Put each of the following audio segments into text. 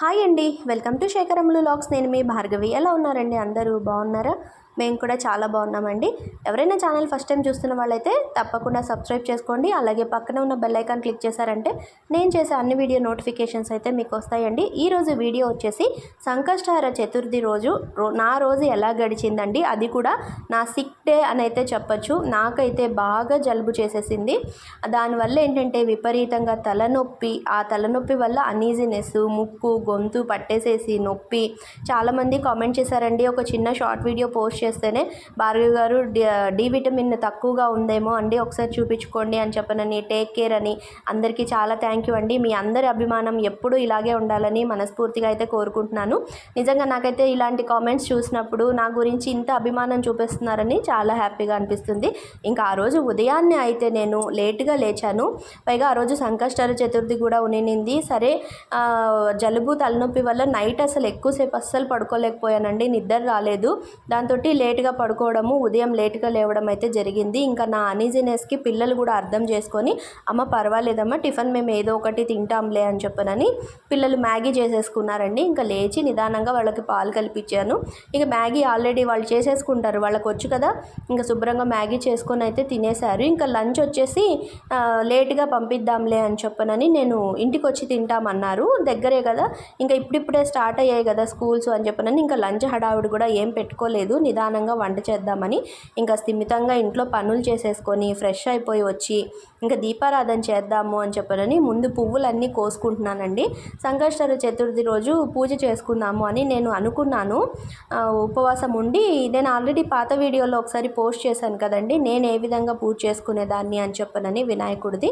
Hi అండి. Welcome to శేఖరములు లాక్స్. నేను మీ భార్గవి. ఎలా ఉన్నారండి? అందరూ బాగున్నారా? మేము కూడా చాలా బాగున్నామండి. ఎవరైనా ఛానల్ ఫస్ట్ టైం చూస్తున్న వాళ్ళైతే తప్పకుండా సబ్స్క్రైబ్ చేసుకోండి. అలాగే పక్కన ఉన్న బెల్ ఐకాన్ క్లిక్ చేశారంటే నేను చేసే అన్ని వీడియో నోటిఫికేషన్స్ అయితే మీకు వస్తాయండి. ఈరోజు వీడియో వచ్చేసి సంకష్టహార చతుర్థి రోజు రో- నా రోజు ఎలా గడిచిందండి? అది కూడా నా సిక్ డే అని అయితే చెప్పచ్చు. నాకైతే బాగా జలుబు చేసేసింది. దానివల్ల ఏంటంటే విపరీతంగా తలనొప్పి ఆ తలనొప్పి వల్ల అనీజినెస్ ముక్కు గొంతు పట్టేసేసి నొప్పి. చాలామంది కామెంట్ చేశారండి. ఒక చిన్న షార్ట్ వీడియో పోస్ట్ చేస్తేనే భార్గవి గారు డి విటమిన్ తక్కువగా ఉందేమో అండి ఒకసారి చూపించుకోండి అని చెప్పనని టేక్ కేర్ అని అందరికీ చాలా థ్యాంక్ యూ అండి. మీ అందరి అభిమానం ఎప్పుడూ ఇలాగే ఉండాలని మనస్ఫూర్తిగా అయితే కోరుకుంటున్నాను. నిజంగా నాకైతే ఇలాంటి కామెంట్స్ చూసినప్పుడు నా గురించి ఇంత అభిమానం చూపిస్తున్నారని చాలా హ్యాపీగా అనిపిస్తుంది. ఇంకా ఆ రోజు ఉదయాన్నే అయితే నేను లేటుగా లేచాను. పైగా ఆ రోజు సంకష్టాల చతుర్థి కూడా ఉనినింది. సరే జలుబు తలనొప్పి వల్ల నైట్ అసలు ఎక్కువసేపు అస్సలు పడుకోలేకపోయానండి. నిద్ర రాలేదు. దాంతో లేట్గా పడుకోవడము ఉదయం లేట్గా లేవడం అయితే జరిగింది. ఇంకా నా అనీజినెస్కి పిల్లలు కూడా అర్థం చేసుకొని అమ్మ పర్వాలేదమ్మా టిఫిన్ మేము ఏదో ఒకటి తింటాంలే అని చెప్పనని పిల్లలు మ్యాగీ చేసేసుకున్నారండి. ఇంకా లేచి నిదానంగా వాళ్ళకి పాలు కల్పించాను. ఇక మ్యాగీ ఆల్రెడీ వాళ్ళు చేసేసుకుంటారు వాళ్ళకి వచ్చు కదా. ఇంకా శుభ్రంగా మ్యాగీ చేసుకొని అయితే తినేశారు. ఇంకా లంచ్ వచ్చేసి లేట్గా పంపిద్దాంలే అని చెప్పనని నేను ఇంటికి వచ్చి తింటామన్నారు. దగ్గరే కదా. ఇంకా ఇప్పుడిప్పుడే స్టార్ట్ అయ్యాయి కదా స్కూల్స్ అని చెప్పనని ఇంకా లంచ్ హడావిడి కూడా ఏం పెట్టుకోలేదు. నిదానంగా వంట చేద్దామని ఇంకా స్థిమితంగా ఇంట్లో పనులు చేసేసుకొని ఫ్రెష్ అయిపోయి వచ్చి ఇంకా దీపారాధన చేద్దాము అని చెప్పనని ముందు పువ్వులన్నీ కోసుకుంటున్నానండి. సంకష్టర చతుర్థి రోజు పూజ చేసుకుందాము అని నేను అనుకున్నాను. ఉపవాసం ఉండి నేను ఆల్రెడీ పాత వీడియోలో ఒకసారి పోస్ట్ చేశాను కదండి. నేను ఏ విధంగా పూజ చేసుకునేదాన్ని అని చెప్పనని వినాయకుడిది.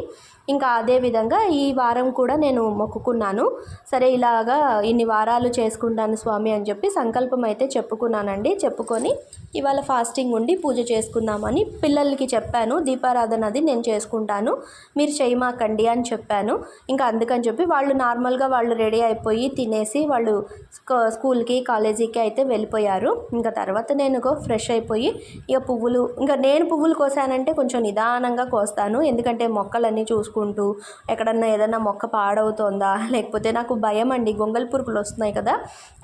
ఇంకా అదే విధంగా ఈ వారం కూడా నేను మొక్కుకున్నాను. సరే ఇలాగా ఇన్ని వారాలు చేసుకుంటాను స్వామి అని చెప్పి సంకల్పం అయితే చెప్పుకున్నానండి. చెప్పుకొని ఇవాళ ఫాస్టింగ్ ఉండి పూజ చేసుకుందామని పిల్లలకి చెప్పాను దీపారాధన అది నేను చేసుకుంటాను మీరు చేయమాకండి అని చెప్పాను. ఇంకా అందుకని చెప్పి వాళ్ళు నార్మల్గా వాళ్ళు రెడీ అయిపోయి తినేసి వాళ్ళు స్కూల్కి కాలేజీకి అయితే వెళ్ళిపోయారు. ఇంకా తర్వాత నేను ఫ్రెష్ అయిపోయి ఇక పువ్వులు ఇంకా నేను పువ్వులు కోసానంటే కొంచెం నిదానంగా కోస్తాను. ఎందుకంటే మొక్కలన్నీ చూసుకుంటూ ఎక్కడన్నా ఏదన్నా మొక్క పాడవుతోందా లేకపోతే నాకు భయం అండి గొంగల్ పురుగులు వస్తున్నాయి కదా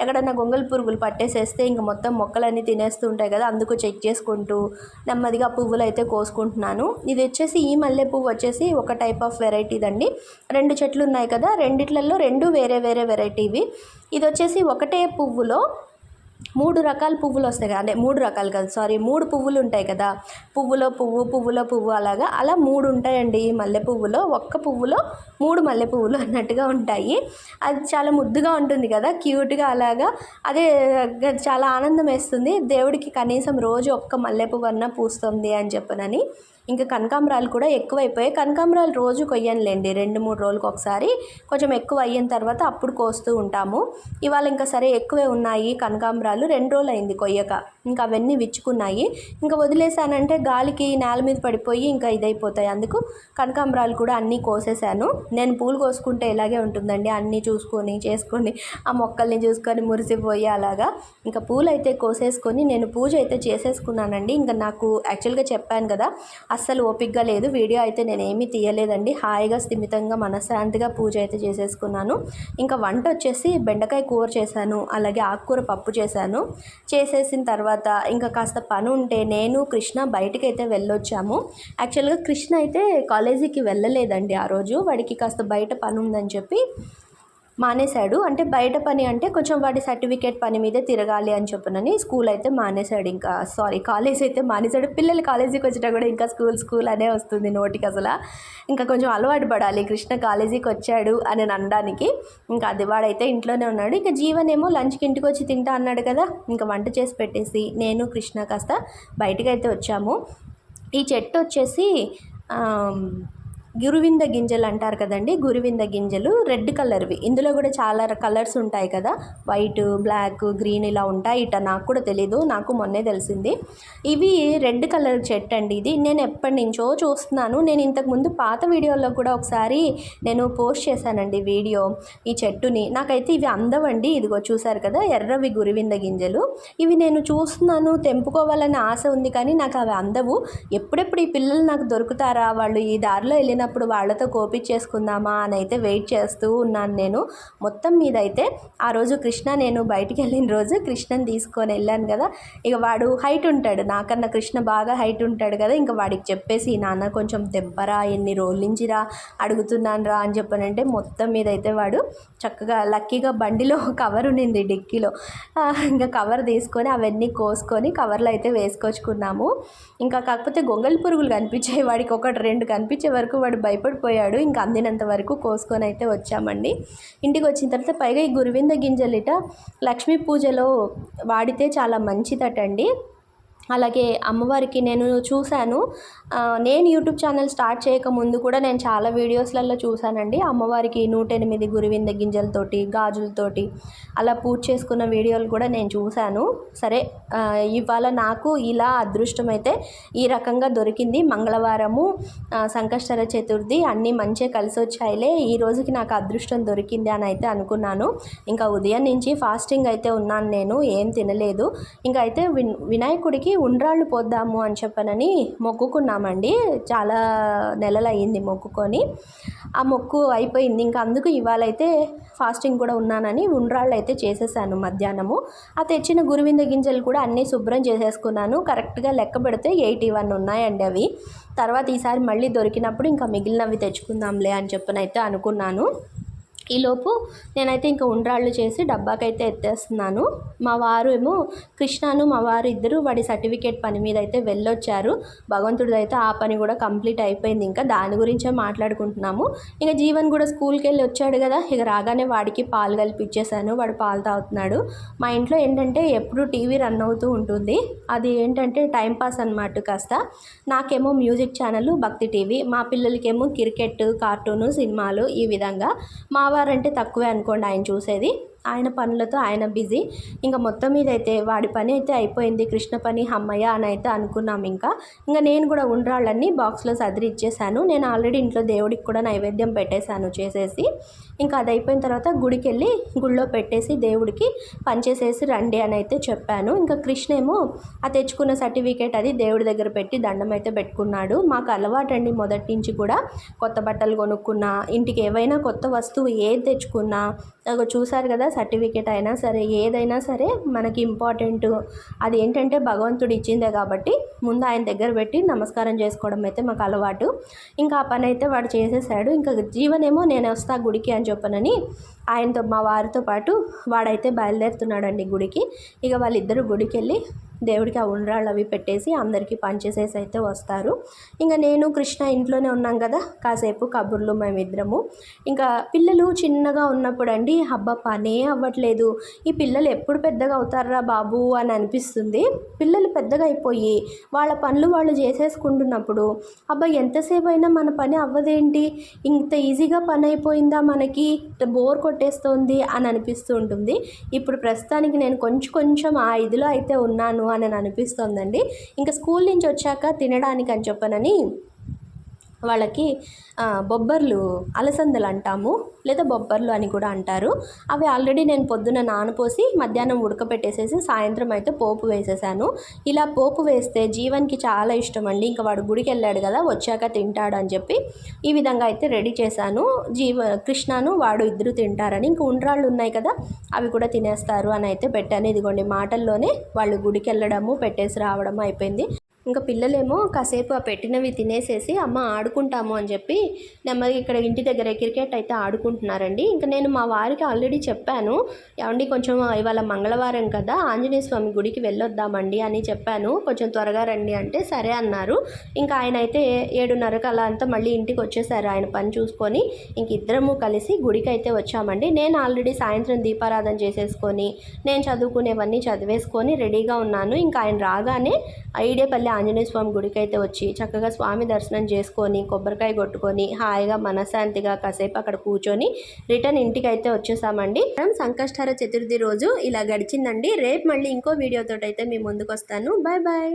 ఎక్కడన్నా గొంగల్ పురుగులు పట్టేసేస్తే ఇంక మొత్తం మొక్కలన్నీ వస్తూ ఉంటాయి కదా అందుకు చెక్ చేసుకుంటూ నెమ్మదిగా పువ్వులు అయితే కోసుకుంటున్నాను. ఇది వచ్చేసి ఈ మల్లె పువ్వు వచ్చేసి ఒక టైప్ ఆఫ్ వెరైటీదండి రెండు చెట్లు ఉన్నాయి కదా రెండిట్లలో రెండు వేరే వేరే వెరైటీవి. ఇది వచ్చేసి ఒకటే పువ్వులో మూడు రకాల పువ్వులు వస్తాయి కదా అంటే మూడు రకాలు కదా సారీ మూడు పువ్వులు ఉంటాయి కదా పువ్వులో పువ్వు పువ్వులో పువ్వు అలాగా అలా మూడు ఉంటాయండి ఈ మల్లె పువ్వులో ఒక్క పువ్వులో మూడు మల్లె పువ్వులు అన్నట్టుగా ఉంటాయి. అది చాలా ముద్దుగా ఉంటుంది కదా క్యూట్గా అలాగా అదే చాలా ఆనందం వేస్తుంది దేవుడికి కనీసం రోజు ఒక్క మల్లె పువ్వు అన్న పూస్తుంది అని చెప్పనని. ఇంకా కనకాంబరాలు కూడా ఎక్కువైపోయాయి కనకాంబరాలు రోజు కొయ్యనులేండి రెండు మూడు రోజులకు ఒకసారి కొంచెం ఎక్కువ అయిన తర్వాత అప్పుడు కోస్తూ ఉంటాము. ఇవాళ ఇంకా సరే ఎక్కువే ఉన్నాయి కనకాంబరాలు. రెండు రోజులు అయింది కొయ్యక. ఇంకా అవన్నీ విచ్చుకున్నాయి. ఇంకా వదిలేసానంటే గాలికి నేల మీద పడిపోయి ఇంకా ఇదైపోతాయి. అందుకు కనకాంబరాలు కూడా అన్నీ కోసేసాను నేను పూలు కోసుకుంటే ఇలాగే ఉంటుందండి. అన్నీ చూసుకొని చేసుకొని ఆ మొక్కల్ని చూసుకొని మురిసిపోయి అలాగా. ఇంకా పూలు అయితే కోసేసుకొని నేను పూజ అయితే చేసేసుకున్నానండి. ఇంకా నాకు యాక్చువల్గా చెప్పాను కదా అస్సలు ఓపిక్గా లేదు. వీడియో అయితే నేను ఏమీ తీయలేదండి. హాయిగా స్థిమితంగా మనశ్శాంతిగా పూజ అయితే చేసేసుకున్నాను. ఇంకా వంట వచ్చేసి బెండకాయ కూర చేశాను. అలాగే ఆకుకూర పప్పు చేశాను. చేసేసిన తర్వాత ఇంకా కాస్త పని ఉంటే నేను కృష్ణ బయటికి అయితే వెళ్ళొచ్చాము. యాక్చువల్గా కృష్ణ అయితే కాలేజీకి వెళ్ళలేదండి ఆ రోజు. వాడికి కాస్త బయట పని ఉందని చెప్పి మానేశాడు. అంటే బయట పని అంటే కొంచెం వాడి సర్టిఫికేట్ పని మీదే తిరగాలి అని చెప్పనని స్కూల్ అయితే మానేశాడు. ఇంకా సారీ కాలేజ్ అయితే మానేశాడు. పిల్లలు కాలేజీకి వచ్చినా కూడా ఇంకా స్కూల్ స్కూల్ అనే వస్తుంది నోటికి అసలు. ఇంకా కొంచెం అలవాటు పడాలి. కృష్ణ కాలేజీకి వచ్చాడు అని అనడానికి. ఇంకా అది వాడైతే ఇంట్లోనే ఉన్నాడు. ఇంకా జీవన్ ఏమో లంచ్కి ఇంటికి వచ్చి తింటా అన్నాడు కదా. ఇంకా వంట చేసి పెట్టేసి నేను కృష్ణ కాస్త బయటకైతే అయితే వచ్చాము. ఈ చెట్టు వచ్చేసి గురువింద గింజలు అంటారు కదండి. గురువింద గింజలు రెడ్ కలర్వి. ఇందులో కూడా చాలా కలర్స్ ఉంటాయి కదా. వైట్ బ్లాక్ గ్రీన్ ఇలా ఉంటాయి. ఇట నాకు కూడా తెలీదు. నాకు మొన్నే తెలిసింది. ఇవి రెడ్ కలర్ చెట్టు అండి ఇది. నేను ఎప్పటి నుంచో చూస్తున్నాను. నేను ఇంతకుముందు పాత వీడియోలో కూడా ఒకసారి నేను పోస్ట్ చేశానండి వీడియో ఈ చెట్టుని. నాకైతే ఇవి అందవండి. ఇదిగో చూసారు కదా ఎర్రవి గురివింద గింజలు. ఇవి నేను చూస్తున్నాను. తెంపుకోవాలని ఆశ ఉంది కానీ నాకు అవి అందవు. ఎప్పుడెప్పుడు ఈ పిల్లలు నాకు దొరుకుతారా? వాళ్ళు ఈ దారిలో వెళ్ళిన దొరికినప్పుడు వాళ్ళతో కోపించేసుకుందామా అని అయితే వెయిట్ చేస్తూ ఉన్నాను నేను. మొత్తం మీద అయితే ఆ రోజు కృష్ణ నేను బయటికి వెళ్ళిన రోజు కృష్ణని తీసుకొని వెళ్ళాను కదా. ఇక వాడు హైట్ ఉంటాడు. నాకన్నా కృష్ణ బాగా హైట్ ఉంటాడు కదా. ఇంకా వాడికి చెప్పేసి నాన్న కొంచెం దెబ్బరా ఎన్ని రోలించిరా అడుగుతున్నాను రా అని చెప్పానంటే మొత్తం మీద అయితే వాడు చక్కగా లక్కీగా బండిలో కవర్ ఉండింది డిక్కీలో. ఇంకా కవర్ తీసుకొని అవన్నీ కోసుకొని కవర్లో అయితే వేసుకొచ్చుకున్నాము. ఇంకా కాకపోతే గొంగళి పురుగులు కనిపించాయి వాడికి ఒకటి రెండు కనిపించే వరకు వాడు భయపడిపోయాడు. ఇంకా అందినంత వరకు కోసుకొని అయితే వచ్చామండి. ఇంటికి వచ్చిన తర్వాత పైగా ఈ గురువింద గింజలిట లక్ష్మీ పూజలో వాడితే చాలా మంచిదటండి. అలాగే అమ్మవారికి నేను చూశాను. నేను యూట్యూబ్ ఛానల్ స్టార్ట్ చేయక ముందు కూడా నేను చాలా వీడియోస్లలో చూశానండి. అమ్మవారికి నూట ఎనిమిది గురివింద గింజలతోటి గాజులతోటి అలా పూజ చేసుకున్న వీడియోలు కూడా నేను చూశాను. సరే ఇవాళ నాకు ఇలా అదృష్టం అయితే ఈ రకంగా దొరికింది మంగళవారము సంకష్టర చతుర్థి అన్నీ మంచిగా కలిసి వచ్చాయిలే ఈ రోజుకి నాకు అదృష్టం దొరికింది అని అయితే అనుకున్నాను. ఇంకా ఉదయం నుంచి ఫాస్టింగ్ అయితే ఉన్నాను నేను ఏం తినలేదు. ఇంకా అయితే విన్ వినాయకుడికి ఉండ్రాళ్ళు పోద్దాము అని చెప్పనని మొక్కుకున్నామండి. చాలా నెలలు అయ్యింది మొక్కుకొని. ఆ మొక్కు అయిపోయింది. ఇంకా అందుకు ఇవాళ అయితే ఫాస్టింగ్ కూడా ఉన్నానని ఉండ్రాళ్ళు అయితే చేసేసాను మధ్యాహ్నము. ఆ తెచ్చిన గురువింద గింజలు కూడా అన్నీ శుభ్రం చేసేసుకున్నాను. కరెక్ట్గా లెక్క పెడితే ఎయిటీ వన్ ఉన్నాయండి అవి. తర్వాత ఈసారి మళ్ళీ దొరికినప్పుడు ఇంకా మిగిలినవి తెచ్చుకుందాంలే అని చెప్పనైతే అనుకున్నాను. ఈలోపు నేనైతే ఇంకా ఉండ్రాళ్ళు చేసి డబ్బాకైతే ఎత్తేస్తున్నాను. మా వారు ఏమో కృష్ణను మా వారు ఇద్దరు వాడి సర్టిఫికేట్ పని మీద అయితే వెళ్ళొచ్చారు. భగవంతుడిది అయితే ఆ పని కూడా కంప్లీట్ అయిపోయింది. ఇంకా దాని గురించే మాట్లాడుకుంటున్నాము. ఇంకా జీవన్ కూడా స్కూల్కి వెళ్ళి వచ్చాడు కదా ఇక రాగానే వాడికి పాలు కలిపిచ్చేసాను వాడు పాలు తాగుతున్నాడు. మా ఇంట్లో ఏంటంటే ఎప్పుడు టీవీ రన్ అవుతూ ఉంటుంది. అది ఏంటంటే టైంపాస్ అనమాట కాస్త. నాకేమో మ్యూజిక్ ఛానల్ భక్తి టీవీ మా పిల్లలకేమో క్రికెట్ కార్టూను సినిమాలు ఈ విధంగా. మా వారు వారంటే తక్కువే అనుకోండి ఆయన చూసేది. ఆయన పనులతో ఆయన బిజీ. ఇంకా మొత్తం మీద అయితే వాడి పని అయితే అయిపోయింది. కృష్ణ పని అమ్మయ్య అని అయితే అనుకున్నాం ఇంకా. ఇంకా నేను కూడా ఉండ్రాళ్ళన్నీ బాక్స్లో సదిరి ఇచ్చేసాను. నేను ఆల్రెడీ ఇంట్లో దేవుడికి కూడా నైవేద్యం పెట్టేశాను చేసేసి. ఇంకా అది అయిపోయిన తర్వాత గుడికి వెళ్ళి గుళ్ళో పెట్టేసి దేవుడికి పనిచేసేసి రండి అని అయితే చెప్పాను. ఇంకా కృష్ణ ఏమో ఆ తెచ్చుకున్న సర్టిఫికేట్ అది దేవుడి దగ్గర పెట్టి దండం అయితే పెట్టుకున్నాడు. మాకు అలవాటు అండి మొదటి నుంచి కూడా కొత్త బట్టలు కొనుక్కున్నా. ఇంటికి ఏవైనా కొత్త వస్తువు ఏది తెచ్చుకున్నా. చూసారు కదా సర్టిఫికేట్ అయినా సరే ఏదైనా సరే మనకి ఇంపార్టెంట్. అది ఏంటంటే భగవంతుడు ఇచ్చిందే కాబట్టి ముందు ఆయన దగ్గర పెట్టి నమస్కారం చేసుకోవడం అయితే మాకు అలవాటు. ఇంకా ఆ పని అయితే వాడు చేసేసాడు. ఇంకా జీవనేమో నేను వస్తా గుడికి అని చెప్పనని ఆయనతో మా వారితో పాటు వాడైతే బయలుదేరుతున్నాడండి గుడికి. ఇక వాళ్ళిద్దరూ గుడికి వెళ్ళి దేవుడికి ఆ ఉండ్రాళ్ళు అవి పెట్టేసి అందరికీ పనిచేసేసి అయితే వస్తారు. ఇంకా నేను కృష్ణ ఇంట్లోనే ఉన్నాం కదా కాసేపు కబుర్లు మేమిద్దరము. ఇంకా పిల్లలు చిన్నగా ఉన్నప్పుడు అండి అబ్బా పనే అవ్వట్లేదు. ఈ పిల్లలు ఎప్పుడు పెద్దగా అవుతారా బాబు? అని అనిపిస్తుంది. పిల్లలు పెద్దగా అయిపోయి వాళ్ళ పనులు వాళ్ళు చేసేసుకుంటున్నప్పుడు అబ్బా ఎంతసేపు అయినా మన పని అవ్వదేంటి? ఇంత ఈజీగా పని అయిపోయిందా మనకి? బోర్ కొట్టేస్తోంది అని అనిపిస్తూ ఉంటుంది. ఇప్పుడు ప్రస్తుతానికి నేను కొంచెం కొంచెం ఆ ఇదిలో అయితే ఉన్నాను అని అనిపిస్తోందండి. ఇంకా స్కూల్ నుంచి వచ్చాక తినడానికి అని చెప్పనని వాళ్ళకి బొబ్బర్లు అలసందలు అంటాము లేదా బొబ్బర్లు అని కూడా అంటారు. అవి ఆల్రెడీ నేను పొద్దున నానపోసి మధ్యాహ్నం ఉడకపెట్టేసేసి సాయంత్రం అయితే పోపు వేసేసాను. ఇలా పోపు వేస్తే జీవన్కి చాలా ఇష్టం అండి. ఇంకా వాడు గుడికి వెళ్ళాడు కదా వచ్చాక తింటాడు అని చెప్పి ఈ విధంగా అయితే రెడీ చేశాను. జీవ కృష్ణను వాడు ఇద్దరు తింటారని. ఇంకా ఉండ్రాళ్ళు ఉన్నాయి కదా అవి కూడా తినేస్తారు అని అయితే పెట్టాను. ఇదిగోండి మాటల్లోనే వాళ్ళు గుడికి వెళ్ళడము పెట్టేసి రావడము అయిపోయింది. ఇంకా పిల్లలేమో కాసేపు ఆ పెట్టినవి తినేసేసి అమ్మ ఆడుకుంటాము అని చెప్పి నెమ్మది ఇక్కడ ఇంటి దగ్గర క్రికెట్ అయితే ఆడుకుంటున్నారండి. ఇంకా నేను మా వారికి ఆల్రెడీ చెప్పాను ఏమండి కొంచెం ఇవాళ మంగళవారం కదా ఆంజనేయ స్వామి గుడికి వెళ్ళొద్దామండి అని చెప్పాను. కొంచెం త్వరగా రండి అంటే సరే అన్నారు. ఇంకా ఆయన అయితే ఏడున్నరకు అలా అంతా మళ్ళీ ఇంటికి వచ్చేసారు ఆయన పని చూసుకొని. ఇంక ఇద్దరము కలిసి గుడికి అయితే వచ్చామండి. నేను ఆల్రెడీ సాయంత్రం దీపారాధన చేసేసుకొని నేను చదువుకునేవన్నీ చదివేసుకొని రెడీగా ఉన్నాను. ఇంకా ఆయన రాగానే ఐడేపల్లి ఆంజనేయ స్వామి గుడికి అయితే వచ్చి చక్కగా స్వామి దర్శనం చేసుకొని కొబ్బరికాయ కొట్టుకొని హాయిగా మనశాంతిగా కాసేపు అక్కడ కూర్చొని రిటర్న్ ఇంటికి అయితే వచ్చేసామండి సంకష్టహర చతుర్థి రోజు ఇలా గడిచిందండి. రేపు మళ్ళీ ఇంకో వీడియోతో అయితే మీ ముందుకు వస్తాను బాయ్ బాయ్.